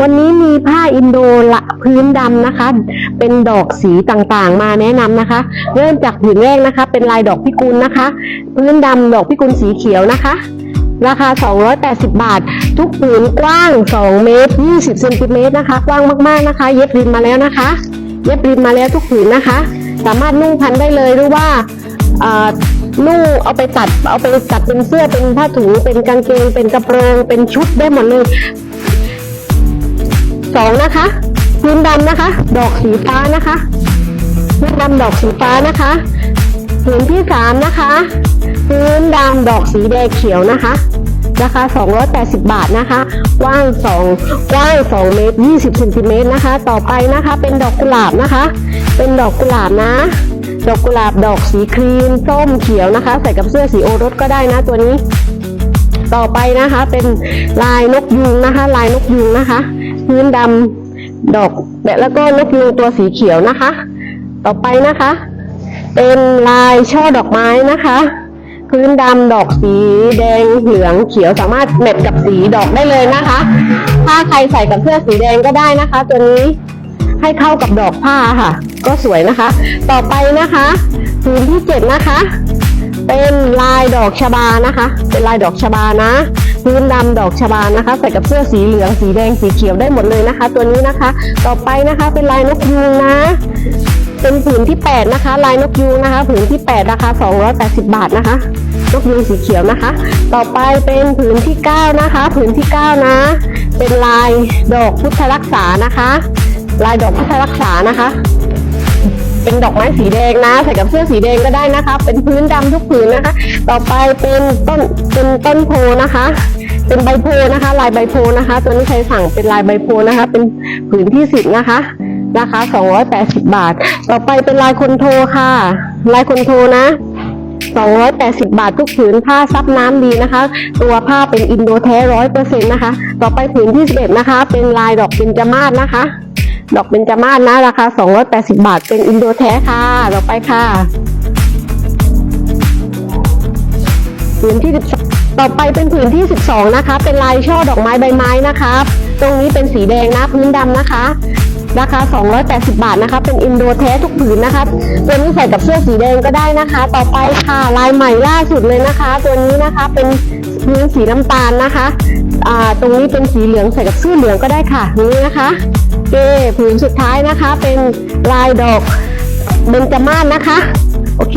วันนี้มีผ้าอินโดละพื้นดำนะคะ เป็นดอกสีต่างๆ มาแนะนำนะคะ เริ่มจากผืนแรกนะคะ เป็นลายดอกพิกุลนะคะ พื้นดำดอกพิกุลสีเขียวนะคะ ราคา 280 บาท ทุกผืนกว้าง 2 เมตร 20เซนติเมตรนะคะ กว้างมากๆนะคะ เย็บริมมาแล้วนะคะ เย็บริมมาแล้วทุกผืนนะคะ สามารถนุ่งพันได้เลยหรือว่าเอ่อนุ่งเอาไปตัดเอาไปตัดเป็นเสื้อเป็นผ้าถุงเป็นกางเกงเป็นกระโปรงเป็นชุดได้หมดเลย สองนะคะพื้นดำนะคะ ดอกสีฟ้านะคะพื้นดำดอกสีฟ้านะคะผืนที่สามนะคะพื้นดำดอกสีแดงเขียวนะคะราคา 280 บาทนะคะกว้าง2กว้าง2เมตร20เซนติเมตรนะคะ ต่อไปนะคะเป็นดอกกุหลาบนะคะ เป็นดอกกุหลาบนะ ดอกกุหลาบดอกสีครีมส้มเขียวนะคะ ใส่กับเสื้อสีโอรสก็ได้นะตัวนี้ ต่อไปนะคะเป็นลายนกยูงนะคะ ลายนกยูงนะคะ พื้นดำดอกแล้วก็นกยูงตัวสีเขียวนะคะ ต่อไปนะคะ เป็นลายช่อดอกไม้นะคะ พื้นดำดอกสีแดงเหลืองเขียวสามารถแมทกับสีดอกได้เลยนะคะ ถ้าใครใส่กับเสื้อสีแดงก็ได้นะคะ ตัวนี้ให้เข้ากับดอกผ้าค่ะ ก็สวยนะคะ ต่อไปนะคะพื้นที่เจ็ดนะคะ เป็นลายดอกชบานะคะ เป็นลายดอกชบานะ พื้นดำดอกชบานะคะ ใส่กับเสื้อสีเหลืองสีแดงสีเขียวได้หมดเลยนะคะ ตัวนี้นะคะ ต่อไปนะคะเป็นลายนกยูงนะเป็นผืนที่ 8 นะคะ ลายนกยูงนะคะผืนที่ 8 ราคา 280 บาทนะคะ นกยูงสีเขียวนะคะ ต่อไปเป็นผืนที่ 9 นะคะ ผืนที่ 9 นะ เป็นลายดอกพุทธรักษานะคะ ลายดอกพุทธรักษานะคะ เป็นดอกไม้สีแดงนะ ใส่กับเสื้อสีแดงก็ได้นะคะ เป็นพื้นดำทุกผืนนะคะ ต่อไปเป็นต้นเป็นต้นโพนะคะ เป็นใบโพนะคะ ลายใบโพนะคะ ตัวนี้ใครสั่งเป็นลายใบโพนะคะ เป็นผืนที่สิบนะคะราคา280 บาท ต่อไปเป็นลายคนโทค่ะ ลายคนโทนะ280 บาททุกผืนผ้าซับน้ำดีนะคะ ตัวผ้าเป็นอินโดแท้ร้อยเปอร์เซ็นต์นะคะ ต่อไปผืนที่11นะคะ เป็นลายดอกเบญจมาศนะคะ ดอกเบญจมาศนะราคา 280 บาท เป็นอินโดแท้ค่ะต่อไปค่ะผืนที่12ต่อไปเป็นผืนที่ 12 นะคะ เป็นลายช่อดอกไม้ใบไม้นะคะตรงนี้เป็นสีแดงนะพื้นดำนะคะราคา 280 บาทนะคะ เป็นอินโดแท้ทุกผืนนะคะตัวนี้ใส่กับเสื้อสีแดงก็ได้นะคะ ต่อไปค่ะ ลายใหม่ล่าสุดเลยนะคะ ตัวนี้นะคะเป็น พื้นสีน้ำตาลนะคะอ่าตรงนี้เป็นสีเหลืองใส่กับเสื้อเหลืองก็ได้ค่ะนี่นะคะเกผืนสุดท้ายนะคะเป็นลายดอกเบญจมาศนะคะ โอเค